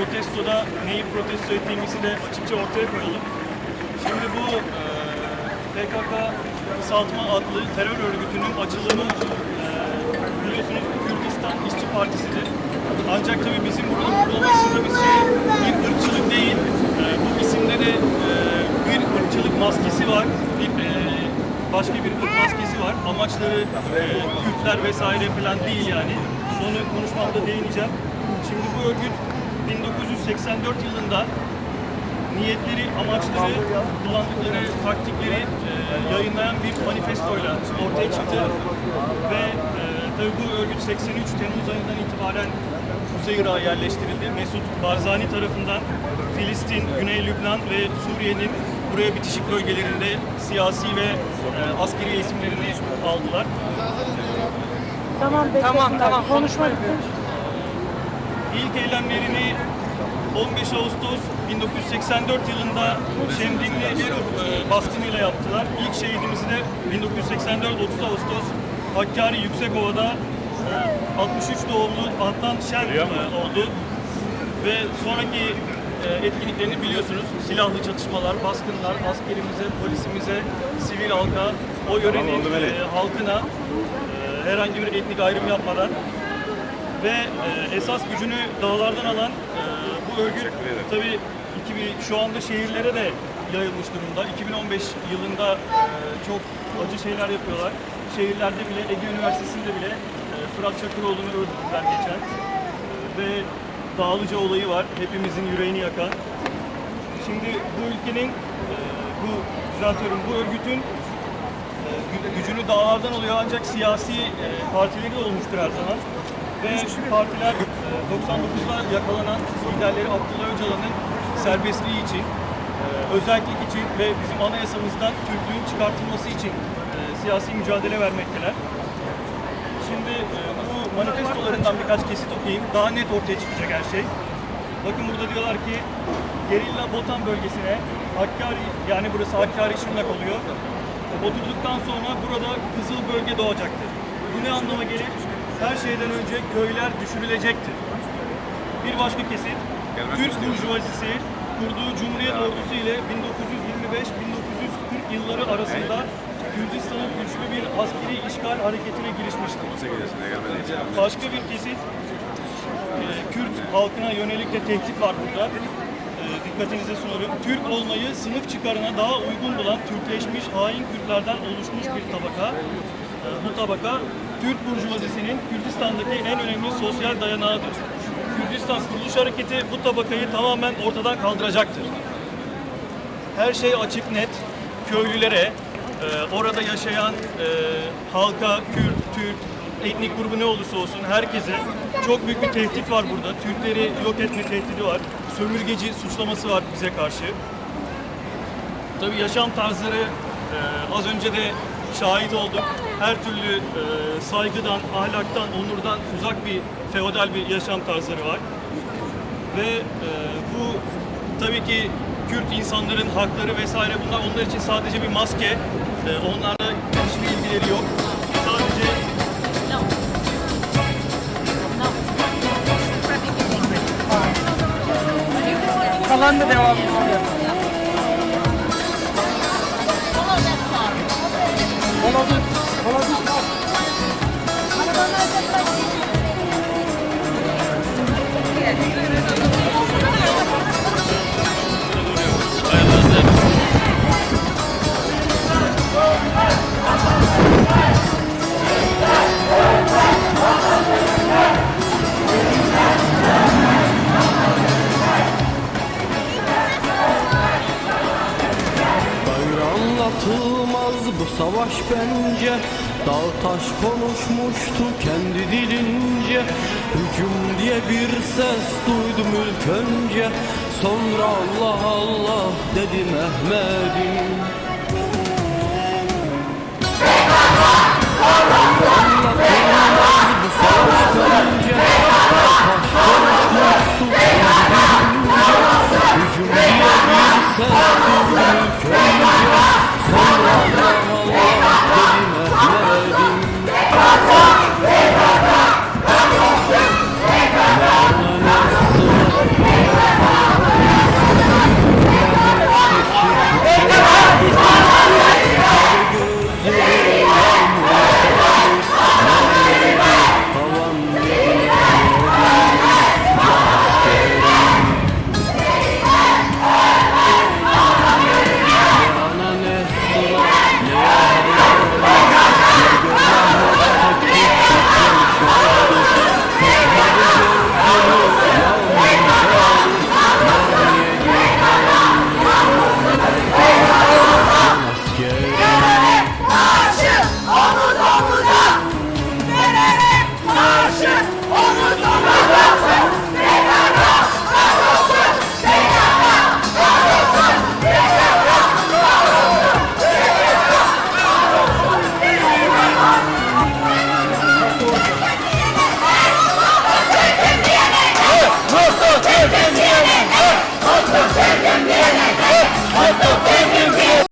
protestoda neyi protesto ettiğimizi de açıkça ortaya koyalım. Şimdi bu e, PKK kısaltma adlı terör örgütünün açılımı e, biliyorsunuz Kürdistan İşçi Partisi'dir. Ancak tabii bizim burada vurgulamak istediğimiz şey bir ırkçılık değil. E, bu isimde de e, bir ırkçılık maskesi var. Bir e, başka bir ırk maskesi var. Amaçları e, Kürtler vesaire falan değil yani. Onu konuşmamda değineceğim. Şimdi bu örgüt 1984 yılında niyetleri, amaçları, kullandıkları taktikleri e, yayınlayan bir manifestoyla ortaya çıktı. Ve e, tabii bu örgüt 83 Temmuz ayından itibaren Kuzey Irak'a yerleştirildi. Mesut Barzani tarafından Filistin, Güney Lübnan ve Suriye'nin buraya bitişik bölgelerinde siyasi ve e, askeri eğitimlerini aldılar. Tamam. Tamam, tamam. Konuşma bitti. İlk eylemlerini 15 Ağustos 1984 yılında Şemdinli e, baskınıyla yaptılar. İlk şehidimizi de 1984 30 Ağustos Hakkari Yüksekova'da e, 63 doğumlu Adnan Şen e, oldu. Ve sonraki e, etkinliklerini biliyorsunuz. Silahlı çatışmalar, baskınlar, askerimize, polisimize, sivil halka, o yörenin e, halkına e, herhangi bir etnik ayrım yapmadan ve e, esas gücünü dağlardan alan e, bu örgüt tabii 2000, şu anda şehirlere de yayılmış durumda. 2015 yılında e, çok acı şeyler yapıyorlar. Şehirlerde bile, Ege Üniversitesi'nde bile e, Fırat Çakıroğlu'nu öldürdüler geçen. E, ve Dağlıca olayı var, hepimizin yüreğini yakan. Şimdi bu ülkenin, e, bu düzeltiyorum, bu örgütün e, gü- gücünü dağlardan alıyor ancak siyasi e, partileri de olmuştur her zaman. Ve partiler e, 99'da yakalanan liderleri Abdullah Öcalan'ın serbestliği için, e, özellik için ve bizim anayasamızdan Türklüğün çıkartılması için e, siyasi mücadele vermekteler. Şimdi e, bu manifestolarından birkaç kesit okuyayım. Daha net ortaya çıkacak her şey. Bakın burada diyorlar ki Gerilla Botan bölgesine Hakkari yani burası Hakkari Şırnak oluyor. Oturduktan sonra burada kızıl bölge doğacaktır. Bu ne anlama gelir? Her şeyden önce köyler düşürülecektir. Bir başka kesit Türk burjuvazisi kurduğu Cumhuriyet Ordusu ile 1925-1940 yılları arasında Gürcistan'ın güçlü bir askeri işgal hareketine girişmiştir. Başka bir kesit e, Kürt halkına yönelik de tehdit var burada. E, dikkatinize sunuyorum. Türk olmayı sınıf çıkarına daha uygun bulan Türkleşmiş hain Kürtlerden oluşmuş bir tabaka. E, bu tabaka Türk burjuvazisinin Kürdistan'daki en önemli sosyal dayanağıdır. Kürdistan Kuruluş Hareketi bu tabakayı tamamen ortadan kaldıracaktır. Her şey açık net. Köylülere, e, orada yaşayan e, halka, Kürt, Türk, etnik grubu ne olursa olsun herkese çok büyük bir tehdit var burada. Türkleri yok etme tehdidi var. Sömürgeci suçlaması var bize karşı. Tabii yaşam tarzları e, az önce de şahit olduk. Her türlü e, saygıdan, ahlaktan, onurdan uzak bir feodal bir yaşam tarzları var. Ve e, bu tabii ki Kürt insanların hakları vesaire bunlar onlar için sadece bir maske. E, onlarla hiçbir ilgileri yok. Sadece Kalan da devam ediyor. Savaş bence Dağ taş konuşmuştu kendi dilince. Hücum diye bir ses duydum ilk önce Sonra Allah Allah dedi Mehmet'im